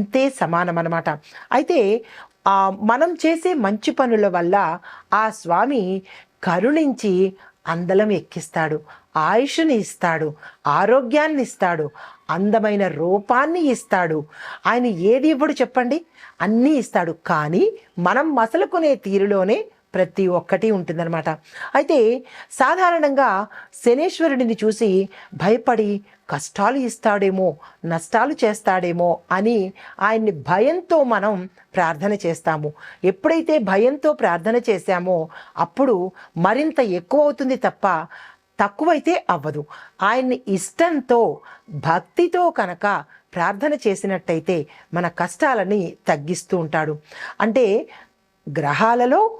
అంతే సమానం అనమాట అయితే మనం చేసే మంచి పనుల వల్ల ఆ స్వామి కరుణించి అందలం ఎక్కిస్తాడు ఆయుష్ని ఇస్తాడు ఆరోగ్యాన్ని ఇస్తాడు అందమైన రూపాన్ని ఇస్తాడు. ఆయన ఏది ఇవ్వడు చెప్పండి? అన్నీ ఇస్తాడు. కానీ మనం మసలుకునే తీరులోనే ప్రతి ఒక్కటి ఉంటుందన్నమాట. అయితే సాధారణంగా శనేశ్వరుడిని చూసి భయపడి కష్టాలు ఇస్తాడేమో నష్టాలు చేస్తాడేమో అని ఆయన్ని భయంతో మనం ప్రార్థన చేస్తాము. ఎప్పుడైతే భయంతో ప్రార్థన చేశామో అప్పుడు మరింత ఎక్కువ అవుతుంది తప్ప తక్కువైతే అవ్వదు. ఆయన్ని ఇష్టంతో భక్తితో కనుక ప్రార్థన చేసినట్టయితే మన కష్టాలని తగ్గిస్తూ ఉంటాడు. అంటే గ్రహాలలో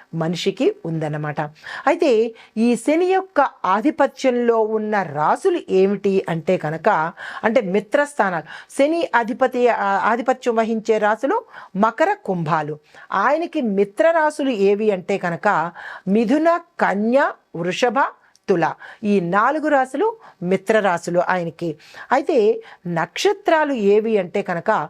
మనిషికి ఉందన్నమాట. అయితే ఈ శని యొక్క ఆధిపత్యంలో ఉన్న రాసులు ఏమిటి అంటే కనుక అంటే మిత్రస్థానాలు. శని అధిపతి ఆధిపత్యం వహించే రాసులు మకర కుంభాలు. ఆయనకి మిత్ర రాసులు ఏవి అంటే కనుక మిథున కన్య వృషభ తుల. ఈ నాలుగు రాసులు మిత్ర రాసులు ఆయనకి. అయితే నక్షత్రాలు ఏవి అంటే కనుక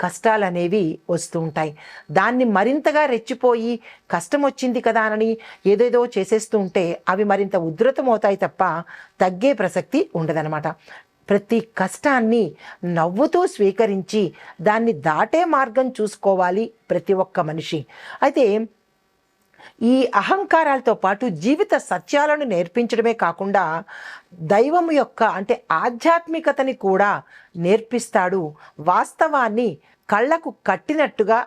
కష్టాలు అనేవి వస్తూ ఉంటాయి దాన్ని మరింతగా రెచ్చిపోయి కష్టం వచ్చింది కదా అని ఏదేదో చేసేస్తూ ఉంటే అవి మరింత ఉధృతమవుతాయి తప్ప తగ్గే ప్రసక్తి ఉండదన్నమాట. ప్రతి కష్టాన్ని నవ్వుతూ స్వీకరించి దాన్ని దాటే మార్గం చూసుకోవాలి ప్రతి ఒక్క మనిషి. అయితే ఈ అహంకారాలతో పాటు జీవిత సత్యాలను నేర్పించడమే కాకుండా దైవం యొక్క అంటే ఆధ్యాత్మికతని కూడా నేర్పిస్తాడు. వాస్తవాన్ని కళ్ళకు కట్టినట్టుగా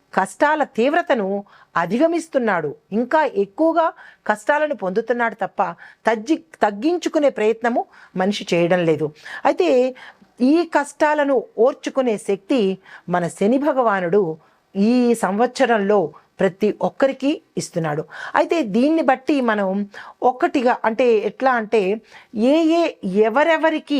కష్టాల తీవ్రతను అధిగమిస్తున్నాడు. ఇంకా ఎక్కువగా కష్టాలను పొందుతున్నాడు తప్ప తగ్గి తగ్గించుకునే ప్రయత్నము మనిషి చేయడం లేదు. అయితే ఈ కష్టాలను ఓర్చుకునే శక్తి మన శని భగవానుడు ఈ సంవత్సరంలో ప్రతి ఒక్కరికి ఇస్తున్నాడు. అయితే దీన్ని బట్టి మనం ఒక్కటిగా అంటే ఎట్లా అంటే ఏ ఏ ఎవరెవరికి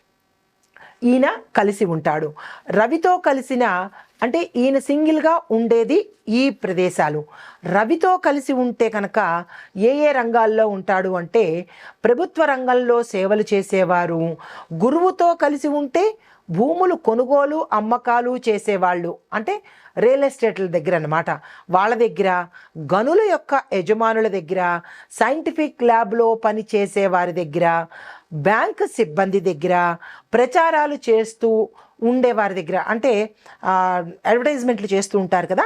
ఈయన కలిసి ఉంటాడు. రవితో కలిసిన అంటే ఈయన సింగిల్గా ఉండేది ఈ ప్రదేశాలు. రవితో కలిసి ఉంటే కనుక ఏ ఏ రంగాల్లో ఉంటాడు అంటే ప్రభుత్వ రంగంలో సేవలు చేసేవారు. గురువుతో కలిసి ఉంటే భూములు కొనుగోలు అమ్మకాలు చేసేవాళ్ళు. అంటే రియల్ ఎస్టేట్ల దగ్గర అనమాట వాళ్ళ దగ్గర గనుల యొక్క యజమానుల దగ్గర సైంటిఫిక్ ల్యాబ్లో పని చేసే వారి దగ్గర బ్యాంక్ సిబ్బంది దగ్గర ప్రచారాలు చేస్తూ ఉండేవారి దగ్గర. అంటే అడ్వర్టైజ్మెంట్లు చేస్తూ ఉంటారు కదా.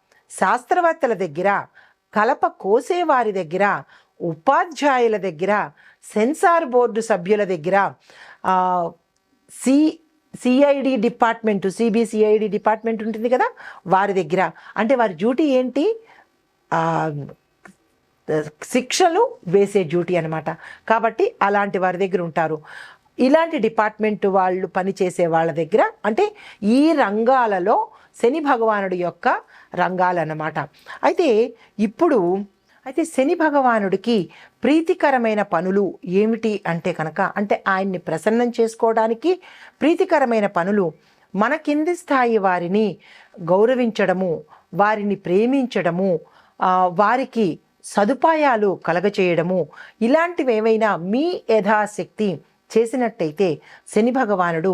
శాస్త్రవేత్తల దగ్గర కలప కోసేవారి దగ్గర ఉపాధ్యాయుల దగ్గర సెన్సార్ బోర్డు సభ్యుల దగ్గర C CID department CBCID department ఉంటుంది కదా వారి దగ్గర. అంటే వారి డ్యూటీ ఏంటి? శిక్షలు వేసే డ్యూటీ అనమాట కాబట్టి అలాంటి వారి దగ్గర ఉంటారు. ఇలాంటి డిపార్ట్మెంట్ వాళ్ళు పనిచేసే వాళ్ళ దగ్గర అంటే ఈ రంగాలలో శని భగవానుడి యొక్క రంగాలన్నమాట. అయితే ఇప్పుడు అయితే శని భగవానుడికి ప్రీతికరమైన పనులు ఏమిటి అంటే కనుక అంటే ఆయన్ని ప్రసన్నం చేసుకోవడానికి ప్రీతికరమైన పనులు మన కింది స్థాయి వారిని గౌరవించడము వారిని ప్రేమించడము వారికి సదుపాయాలు కలగచేయడము ఇలాంటివి ఏవైనా మీ యథాశక్తి చేసినట్టయితే శని భగవానుడు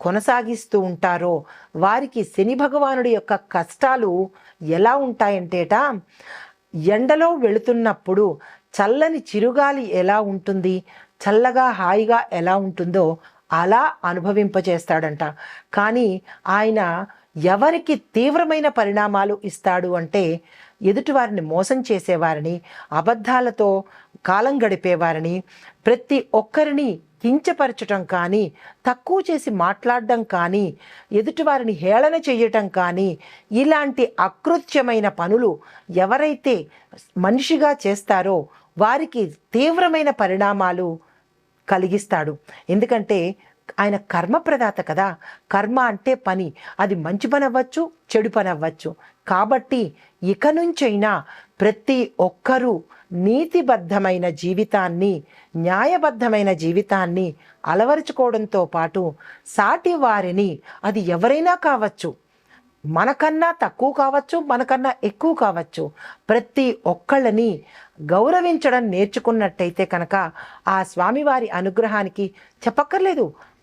కొనసాగిస్తూ ఉంటారో వారికి శని భగవానుడి యొక్క కష్టాలు ఎలా ఉంటాయంటేట ఎండలో వెళుతున్నప్పుడు చల్లని చిరుగాలి ఎలా ఉంటుంది చల్లగా హాయిగా ఎలా ఉంటుందో అలా అనుభవింపచేస్తాడంట. కానీ ఆయన ఎవరికి తీవ్రమైన పరిణామాలు ఇస్తాడు అంటే ఎదుటివారిని మోసం చేసేవారిని అబద్ధాలతో కాలం గడిపేవారిని ప్రతి ఒక్కరిని కించపరచటం కానీ తక్కువ చేసి మాట్లాడడం కానీ ఎదుటివారిని హేళన చేయటం కానీ ఇలాంటి అకృత్యమైన పనులు ఎవరైతే మనిషిగా చేస్తారో వారికి తీవ్రమైన పరిణామాలు కలిగిస్తాడు. ఎందుకంటే ఆయన కర్మప్రదాత కదా. కర్మ అంటే పని. అది మంచి పని అవ్వచ్చు చెడు పని అవ్వచ్చు. కాబట్టి ఇక నుంచైనా ప్రతి ఒక్కరూ నీతిబద్ధమైన జీవితాన్ని న్యాయబద్ధమైన జీవితాన్ని అలవరుచుకోవడంతో పాటు సాటి వారిని అది ఎవరైనా కావచ్చు. మనకన్నా తక్కువ కావచ్చు మనకన్నా ఎక్కువ కావచ్చు. ప్రతి ఒక్కళ్ళని గౌరవించడం నేర్చుకున్నట్టయితే కనుక ఆ స్వామివారి అనుగ్రహానికి చెప్పక్కర్లేదు.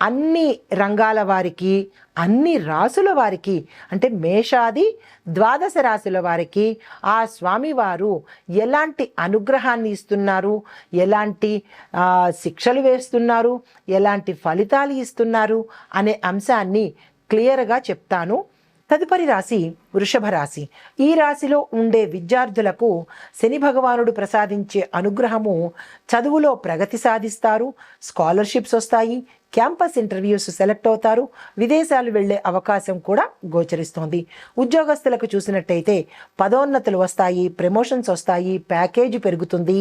అన్ని రంగాల వారికి అన్ని రాసుల వారికి అంటే మేషాది ద్వాదశ రాశుల వారికి ఆ స్వామివారు ఎలాంటి అనుగ్రహాన్ని ఇస్తున్నారు? ఎలాంటి శిక్షలు వేస్తున్నారు? ఎలాంటి ఫలితాలు ఇస్తున్నారు? అనే అంశాన్ని క్లియర్గా చెప్తాను. తదుపరి రాశి వృషభ రాశి. ఈ రాశిలో ఉండే విద్యార్థులకు శని భగవానుడు ప్రసాదించే అనుగ్రహము చదువులో ప్రగతి సాధిస్తారు స్కాలర్షిప్స్ వస్తాయి క్యాంపస్ ఇంటర్వ్యూస్ సెలెక్ట్ అవుతారు. విదేశాలు వెళ్ళే అవకాశం కూడా గోచరిస్తోంది. ఉద్యోగస్తులకు చూసినట్టయితే పదోన్నతులు వస్తాయి ప్రమోషన్స్ వస్తాయి ప్యాకేజీ పెరుగుతుంది.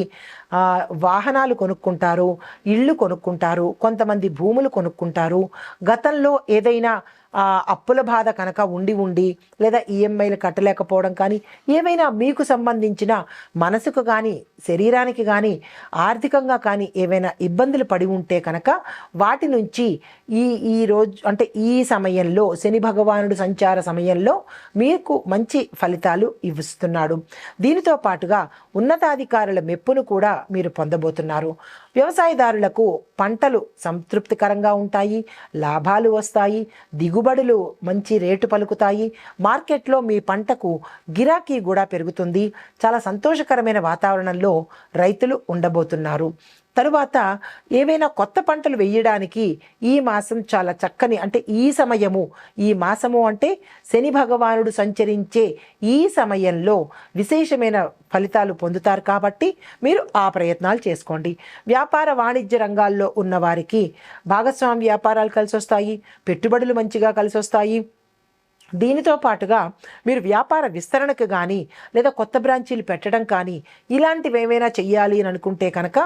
వాహనాలు కొనుక్కుంటారు ఇళ్ళు కొనుక్కుంటారు కొంతమంది భూములు కొనుక్కుంటారు. గతంలో ఏదైనా అప్పుల బాధ కనుక ఉండి ఉండి లేదా ఈఎంఐలు కట్టలేకపోవడం కానీ ఏమైనా మీకు సంబంధించిన మనసుకు కానీ శరీరానికి కానీ ఆర్థికంగా కానీ ఏవైనా ఇబ్బందులు పడి ఉంటే కనుక వాటి నుంచి ఈ ఈ రోజు అంటే ఈ సమయంలో శని భగవానుడు సంచార సమయంలో మీకు మంచి ఫలితాలు ఇస్తున్నాడు దీనితో పాటుగా ఉన్నతాధికారుల మెప్పును కూడా మీరు పొందబోతున్నారు. వ్యవసాయదారులకు పంటలు సంతృప్తికరంగా ఉంటాయి లాభాలు వస్తాయి దిగుబడులు మంచి రేటు పలుకుతాయి. మార్కెట్లో మీ పంటకు గిరాకీ కూడా పెరుగుతుంది. చాలా సంతోషకరమైన వాతావరణంలో రైతులు ఉండబోతున్నారు. తరువాత ఏవైనా కొత్త పంటలు వేయడానికి ఈ మాసం చాలా చక్కని అంటే ఈ సమయము ఈ మాసము అంటే శని భగవానుడు సంచరించే ఈ సమయంలో విశేషమైన ఫలితాలు పొందుతారు కాబట్టి మీరు ఆ ప్రయత్నాలు చేసుకోండి. వ్యాపార వాణిజ్య రంగాల్లో ఉన్న వారికి భాగస్వామి వ్యాపారాలు కలిసి వస్తాయి పెట్టుబడులు మంచిగా కలిసి వస్తాయి దీనితో పాటుగా మీరు వ్యాపార విస్తరణకు కానీ లేదా కొత్త బ్రాంచీలు పెట్టడం కానీ ఇలాంటివి ఏమైనా చెయ్యాలి అని అనుకుంటే కనుక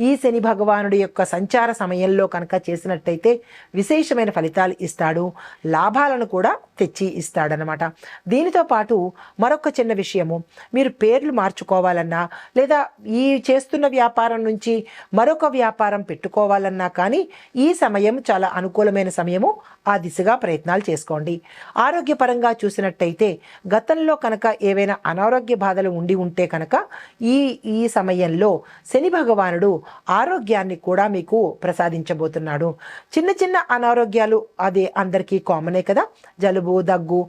ఈ శని భగవానుడి యొక్క సంచార సమయంలో కనుక చేసినట్టయితే విశేషమైన ఫలితాలు ఇస్తాడు. లాభాలను కూడా తెచ్చి ఇస్తాడనమాట దీనితో పాటు మరొక చిన్న విషయము. మీరు పేర్లు మార్చుకోవాలన్నా లేదా ఈ చేస్తున్న వ్యాపారం నుంచి మరొక వ్యాపారం పెట్టుకోవాలన్నా కానీ ఈ సమయం చాలా అనుకూలమైన సమయము. ఆ దిశగా ప్రయత్నాలు చేసుకోండి. ఆరోగ్యపరంగా చూసినట్టయితే గతంలో కనుక ఏవైనా అనారోగ్య బాధలు ఉండి ఉంటే కనుక ఈ ఈ సమయంలో శని భగవానుడు ఆరోగ్యాన్ని కూడా మీకు ప్రసాదించబోతున్నాడు. చిన్న చిన్న అనారోగ్యాలు అది అందరికీ కామనే కదా? జలుబు దగ్గు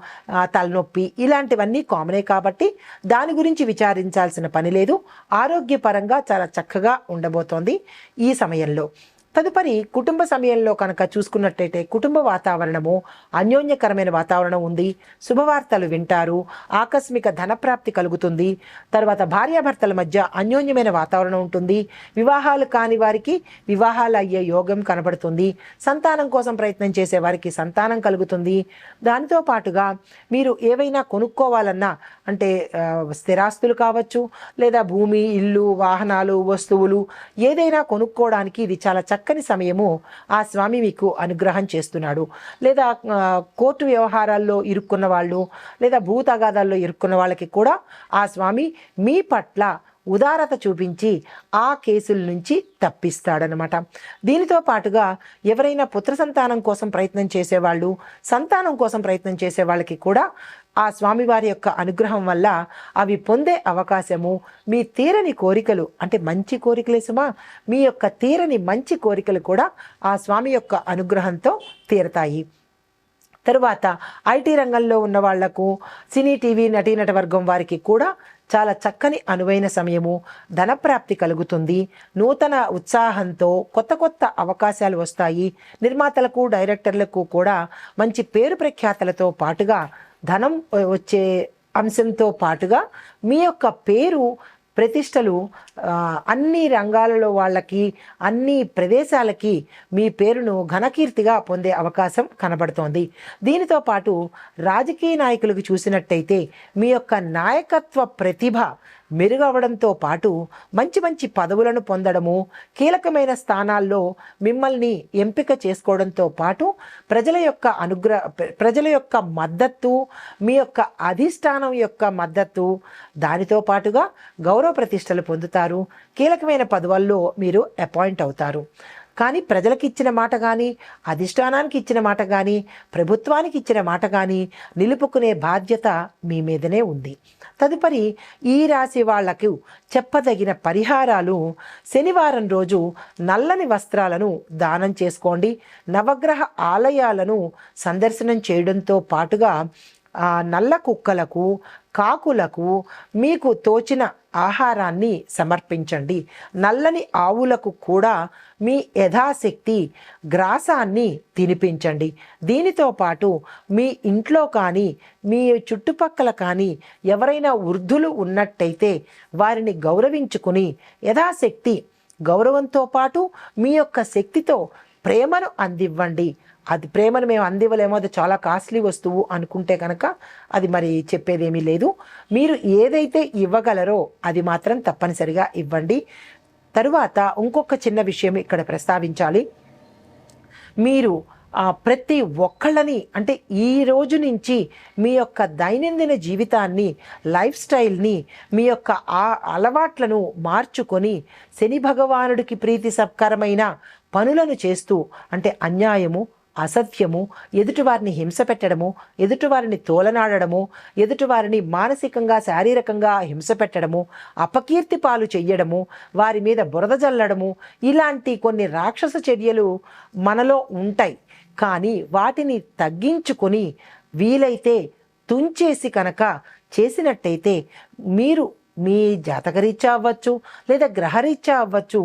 తలనొప్పి ఇలాంటివన్నీ కామనే కాబట్టి దాని గురించి విచారించాల్సిన పని లేదు. ఆరోగ్యపరంగా చాలా చక్కగా ఉండబోతోంది ఈ సమయంలో. తదుపరి కుటుంబ సమయంలో కనుక చూసుకున్నట్టయితే కుటుంబ వాతావరణము అన్యోన్యకరమైన వాతావరణం ఉంది. శుభవార్తలు వింటారు. ఆకస్మిక ధనప్రాప్తి కలుగుతుంది. తర్వాత భార్యాభర్తల మధ్య అన్యోన్యమైన వాతావరణం ఉంటుంది. వివాహాలు కాని వారికి వివాహాలు అయ్యే యోగం కనబడుతుంది. సంతానం కోసం ప్రయత్నం చేసే వారికి సంతానం కలుగుతుంది. దానితో పాటుగా మీరు ఏవైనా కొనుక్కోవాలన్నా అంటే స్థిరాస్తులు కావచ్చు లేదా భూమి ఇల్లు వాహనాలు వస్తువులు ఏదైనా కొనుక్కోవడానికి ఇది చాలా చక్కని సమయము ఆ స్వామి మీకు అనుగ్రహం చేస్తున్నాడు. లేదా కోర్టు వ్యవహారాల్లో ఇరుక్కున్న వాళ్ళు లేదా భూ తగాదాల్లో ఇరుక్కున్న వాళ్ళకి కూడా ఆ స్వామి మీ పట్ల ఉదారత చూపించి ఆ కేసుల నుంచి తప్పిస్తాడనమాట దీనితో పాటుగా ఎవరైనా పుత్ర సంతానం కోసం ప్రయత్నం చేసేవాళ్ళు సంతానం కోసం ప్రయత్నం చేసే వాళ్ళకి కూడా ఆ స్వామివారి యొక్క అనుగ్రహం వల్ల అవి పొందే అవకాశము మీ తీరని కోరికలు అంటే మంచి కోరికలే సుమా మీ యొక్క తీరని మంచి కోరికలు కూడా ఆ స్వామి యొక్క అనుగ్రహంతో తీరతాయి. తరువాత ఐటీ రంగంలో ఉన్న వాళ్ళకు సినీ టీవీ నటీనట వర్గం వారికి కూడా చాలా చక్కని అనువైన సమయము ధనప్రాప్తి కలుగుతుంది. నూతన ఉత్సాహంతో కొత్త కొత్త అవకాశాలు వస్తాయి. నిర్మాతలకు డైరెక్టర్లకు కూడా మంచి పేరు ప్రఖ్యాతలతో పాటుగా ధనం వచ్చే అంశంతో పాటుగా మీ యొక్క పేరు ప్రతిష్టలు అన్ని రంగాలలో వాళ్ళకి అన్ని ప్రదేశాలకి మీ పేరును ఘనకీర్తిగా పొందే అవకాశం కనబడుతోంది. దీనితో పాటు రాజకీయ నాయకులకు చూసినట్టయితే మీ యొక్క నాయకత్వ ప్రతిభ మెరుగవడంతో పాటు మంచి మంచి పదవులను పొందడము కీలకమైన స్థానాల్లో మిమ్మల్ని ఎంపిక చేసుకోవడంతో పాటు ప్రజల యొక్క అనుగ్రహ ప్ర- ప్రజల యొక్క మద్దతు మీ యొక్క అధిష్టానం యొక్క మద్దతు దానితో పాటుగా గౌరవ ప్రతిష్టలు పొందుతారు కీలకమైన పదవుల్లో మీరు అపాయింట్ అవుతారు. కానీ ప్రజలకు ఇచ్చిన మాట కానీ అధిష్టానానికి ఇచ్చిన మాట కానీ ప్రభుత్వానికి ఇచ్చిన మాట కానీ నిలుపుకునే బాధ్యత మీ మీదనే ఉంది. తదుపరి ఈ రాశి వాళ్ళకు చెప్పదగిన పరిహారాలు శనివారం రోజు నల్లని వస్త్రాలను దానం చేసుకోండి. నవగ్రహ ఆలయాలను సందర్శనం చేయడంతో పాటుగా నల్ల కుక్కలకు కాకులకు మీకు తోచిన ఆహారాన్ని సమర్పించండి. నల్లని ఆవులకు కూడా మీ యథాశక్తి గ్రాసాన్ని తినిపించండి. దీనితో పాటు మీ ఇంట్లో కానీ మీ చుట్టుపక్కల కానీ ఎవరైనా వృద్ధులు ఉన్నట్టయితే వారిని గౌరవించుకుని యథాశక్తి గౌరవంతో పాటు మీ యొక్క శక్తితో ప్రేమను అందివ్వండి. అది ప్రేమను మేము అందివ్వలేమో అది చాలా కాస్ట్లీ వస్తువు అనుకుంటే కనుక అది మరి చెప్పేదేమీ లేదు. మీరు ఏదైతే ఇవ్వగలరో అది మాత్రం తప్పనిసరిగా ఇవ్వండి. తరువాత ఇంకొక చిన్న విషయం ఇక్కడ ప్రస్తావించాలి. మీరు ప్రతి ఒక్కళ్ళని అంటే ఈ రోజు నుంచి మీ యొక్క దైనందిన జీవితాన్ని లైఫ్ స్టైల్ని మీ యొక్క ఆ అలవాట్లను మార్చుకొని శని భగవానుడికి ప్రీతి సత్కరమైన పనులను చేస్తూ అంటే అన్యాయము అసత్యము ఎదుటివారిని హింస పెట్టడము ఎదుటివారిని తోలనాడడము ఎదుటివారిని మానసికంగా శారీరకంగా హింస పెట్టడము అపకీర్తి పాలు చెయ్యడము వారి మీద బురద జల్లడము ఇలాంటి కొన్ని రాక్షస చర్యలు మనలో ఉంటాయి. కానీ వాటిని తగ్గించుకొని వీలైతే తుంచేసి కనుక చేసినట్టయితే మీరు మీ జాతకరీత్యా అవ్వచ్చు లేదా గ్రహరీత్యా అవ్వచ్చు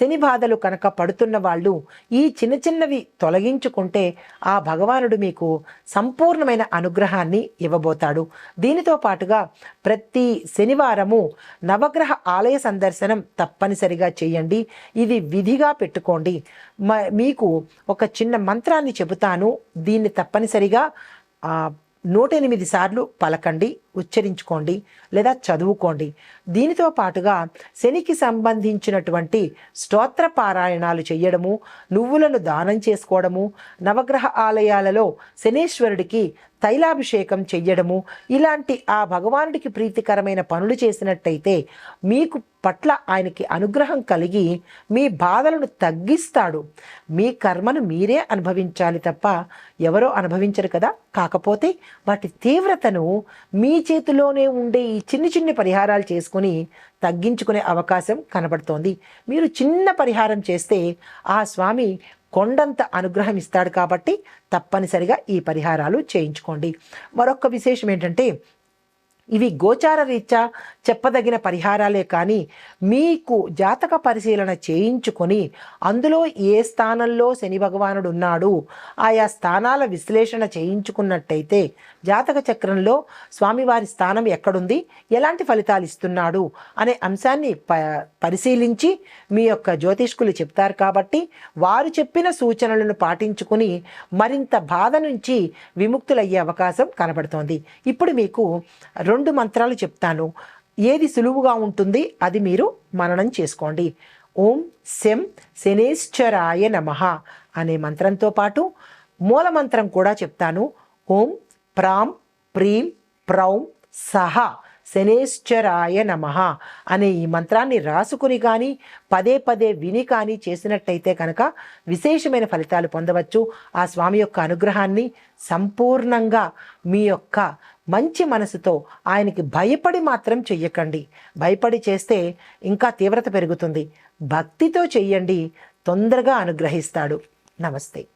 శని బాధలు కనుక పడుతున్న వాళ్ళు ఈ చిన్న చిన్నవి తొలగించుకుంటే ఆ భగవానుడు మీకు సంపూర్ణమైన అనుగ్రహాన్ని ఇవ్వబోతాడు. దీనితో పాటుగా ప్రతి శనివారము నవగ్రహ ఆలయ సందర్శనం తప్పనిసరిగా చేయండి. ఇది విధిగా పెట్టుకోండి. మ మీకు ఒక చిన్న మంత్రాన్ని చెబుతాను. దీన్ని తప్పనిసరిగా నూట ఎనిమిది సార్లు పలకండి ఉచ్చరించుకోండి లేదా చదువుకోండి. దీనితో పాటుగా శనికి సంబంధించినటువంటి స్తోత్ర పారాయణాలు చేయడము నువ్వులను దానం చేసుకోవడము నవగ్రహ ఆలయాలలో శనీశ్వరుడికి తైలాభిషేకం చెయ్యడము ఇలాంటి ఆ భగవానుడికి ప్రీతికరమైన పనులు చేసినట్టయితే మీకు పట్ల ఆయనకి అనుగ్రహం కలిగి మీ బాధలను తగ్గిస్తాడు. మీ కర్మను మీరే అనుభవించాలి తప్ప ఎవరో అనుభవించరు కదా. కాకపోతే వాటి తీవ్రతను మీ చేతిలోనే ఉండే ఈ చిన్ని చిన్ని పరిహారాలు చేసుకుని తగ్గించుకునే అవకాశం కనబడుతోంది. మీరు చిన్న పరిహారం చేస్తే ఆ స్వామి కొండంత అనుగ్రహం ఇస్తాడు కాబట్టి తప్పనిసరిగా ఈ పరిహారాలు చేయించుకోండి. మరొక విశేషం ఏంటంటే ఇవి గోచార రీత్యా చెప్పదగిన పరిహారాలే కానీ మీకు జాతక పరిశీలన చేయించుకొని అందులో ఏ స్థానంలో శని భగవానుడు ఉన్నాడు ఆయా స్థానాల విశ్లేషణ చేయించుకున్నట్టయితే జాతక చక్రంలో స్వామివారి స్థానం ఎక్కడుంది ఎలాంటి ఫలితాలు ఇస్తున్నాడు అనే అంశాన్ని ప పరిశీలించి మీ యొక్క జ్యోతిష్కులు చెప్తారు కాబట్టి వారు చెప్పిన సూచనలను పాటించుకుని మరింత బాధ నుంచి విముక్తులయ్యే అవకాశం కనబడుతోంది. ఇప్పుడు మీకు రెండు రెండు మంత్రాలు చెప్తాను. ఏది సులువుగా ఉంటుంది అది మీరు మననం చేసుకోండి. ఓం శం శనేశ్వరాయ నమ అనే మంత్రంతో పాటు మూల మంత్రం కూడా చెప్తాను. ఓం ప్రాం ప్రీం ప్రౌం సహ శనేశ్వరాయ నమ అనే ఈ మంత్రాన్ని రాసుకుని కానీ పదే పదే విని కానీ చేసినట్టయితే కనుక విశేషమైన ఫలితాలు పొందవచ్చు. ఆ స్వామి యొక్క అనుగ్రహాన్ని సంపూర్ణంగా మీ యొక్క మంచి మనసుతో ఆయనకి భయపడి మాత్రం చెయ్యకండి. భయపడి చేస్తే ఇంకా తీవ్రత పెరుగుతుంది. భక్తితో చెయ్యండి. తొందరగా అనుగ్రహిస్తాడు. నమస్తే.